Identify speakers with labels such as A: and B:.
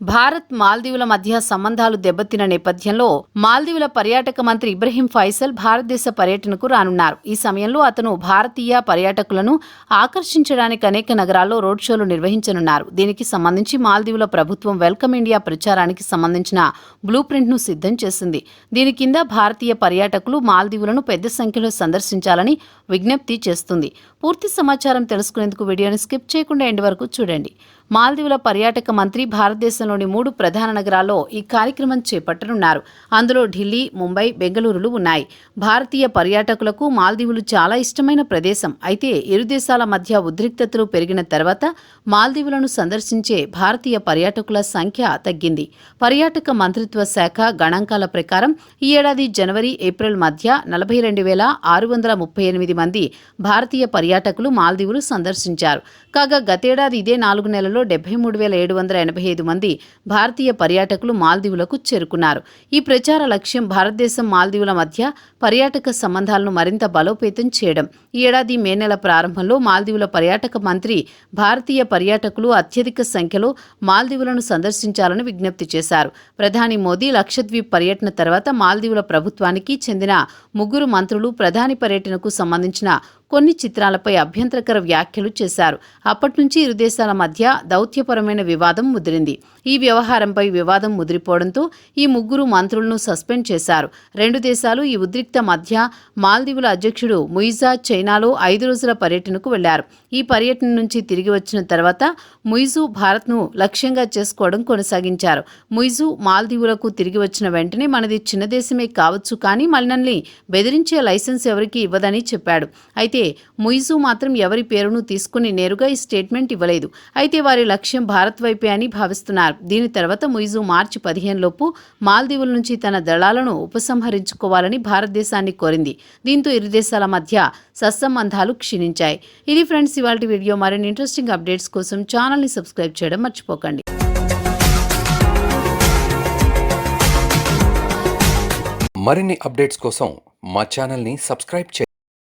A: భారత్ మాల్దీవుల మధ్య సంబంధాలు దెబ్బతిన్న నేపథ్యంలో మాల్దీవుల పర్యాటక మంత్రి ఇబ్రహీం ఫైసల్ భారతదేశ పర్యటనకు రానున్నారు. ఈ సమయంలో అతను భారతీయ పర్యాటకులను ఆకర్షించడానికి అనేక నగరాల్లో రోడ్ షోలు నిర్వహించనున్నారు. దీనికి సంబంధించి మాల్దీవుల ప్రభుత్వం వెల్కమ్ ఇండియా ప్రచారానికి సంబంధించిన బ్లూ ప్రింట్ను సిద్ధం చేసింది. దీని కింద భారతీయ పర్యాటకులు మాల్దీవులను పెద్ద సంఖ్యలో సందర్శించాలని విజ్ఞప్తి చేస్తుంది. పూర్తి సమాచారం తెలుసుకునేందుకు వీడియోని స్కిప్ చేయకుండా ఎండ్ వరకు చూడండి. మాల్దీవుల పర్యాటక మంత్రి భారతదేశం భారతదేశంలోని మూడు ప్రధాన నగరాల్లో ఈ కార్యక్రమం చేపట్టనున్నారు. అందులో ఢిల్లీ ముంబై బెంగళూరులు ఉన్నాయి. భారతీయ పర్యాటకులకు మాల్దీవులు చాలా ఇష్టమైన ప్రదేశం. అయితే ఇరు దేశాల మధ్య ఉద్రిక్తతలు పెరిగిన తర్వాత మాల్దీవులను సందర్శించే భారతీయ పర్యాటకుల సంఖ్య తగ్గింది. పర్యాటక మంత్రిత్వ శాఖ గణాంకాల ప్రకారం ఈ ఏడాది జనవరి ఏప్రిల్ మధ్య నలభై రెండు వేల ఆరు వందల ముప్పై ఎనిమిది మంది భారతీయ పర్యాటకులు మాల్దీవులు సందర్శించారు. కాగా గతేడాది ఇదే నాలుగు నెలలో డెబ్బై మూడు వేల ఏడు వందల ఎనభై ఐదు మంది భారతీయ పర్యాటకులు మాల్దీవులకు చేరుకున్నారు. ఈ ప్రచార లక్ష్యం భారతదేశం మాల్దీవుల మధ్య పర్యాటక సంబంధాలను మరింత బలోపేతం చేయడం. ఈ ఏడాది మే నెల ప్రారంభంలో మాల్దీవుల పర్యాటక మంత్రి భారతీయ పర్యాటకులు అత్యధిక సంఖ్యలో మాల్దీవులను సందర్శించాలని విజ్ఞప్తి చేశారు. ప్రధాని మోదీ లక్షద్వీప్ పర్యటన తర్వాత మాల్దీవుల ప్రభుత్వానికి చెందిన ముగ్గురు మంత్రులు ప్రధాని పర్యటనకు సంబంధించిన కొన్ని చిత్రాలపై అభ్యంతరకర వ్యాఖ్యలు చేశారు. అప్పటి నుంచి ఇరు దేశాల మధ్య దౌత్యపరమైన వివాదం ముదిరింది. ఈ వ్యవహారంపై వివాదం ముదిరిపోవడంతో ఈ ముగ్గురు మంత్రులను సస్పెండ్ చేశారు. రెండు దేశాలు ఈ ఉద్రిక్త మధ్య మాల్దీవుల అధ్యక్షుడు ముయిజా చైనాలో ఐదు రోజుల పర్యటనకు వెళ్ళారు. ఈ పర్యటన నుంచి తిరిగి వచ్చిన తర్వాత ముయిజు భారత్ను లక్ష్యంగా చేసుకోవడం కొనసాగించారు. ముయిజు మాల్దీవులకు తిరిగి వచ్చిన వెంటనే మనది చిన్న దేశమే కావచ్చు కానీ మనల్ని బెదిరించే లైసెన్స్ ఎవరికీ ఇవ్వదని చెప్పాడు. అయితే ముయిజు మాత్రం ఎవరి పేరును తీసుకుని నేరుగా ఈ స్టేట్మెంట్ ఇవ్వలేదు. అయితే వారి లక్ష్యం భారత్ వైపే అని భావిస్తున్నారు. దీని తర్వాత ముయిజు మార్చి పదిహేను లోపు మాల్దీవుల నుంచి తన దళాలను ఉపసంహరించుకోవాలని భారతదేశాన్ని కోరింది. దీంతో ఇరు దేశాల మధ్య సత్సంబంధాలు క్షీణించాయి. ఇది ఫ్రెండ్స్ ఇవాళ వీడియో. మరిన్ని ఇంట్రెస్టింగ్ అప్డేట్స్ కోసం ఛానల్ని సబ్స్క్రైబ్ చేయడం మర్చిపోకండి.
B: మరిన్ని అప్డేట్స్ కోసం మా ఛానల్ని సబ్స్క్రైబ్ చేయండి.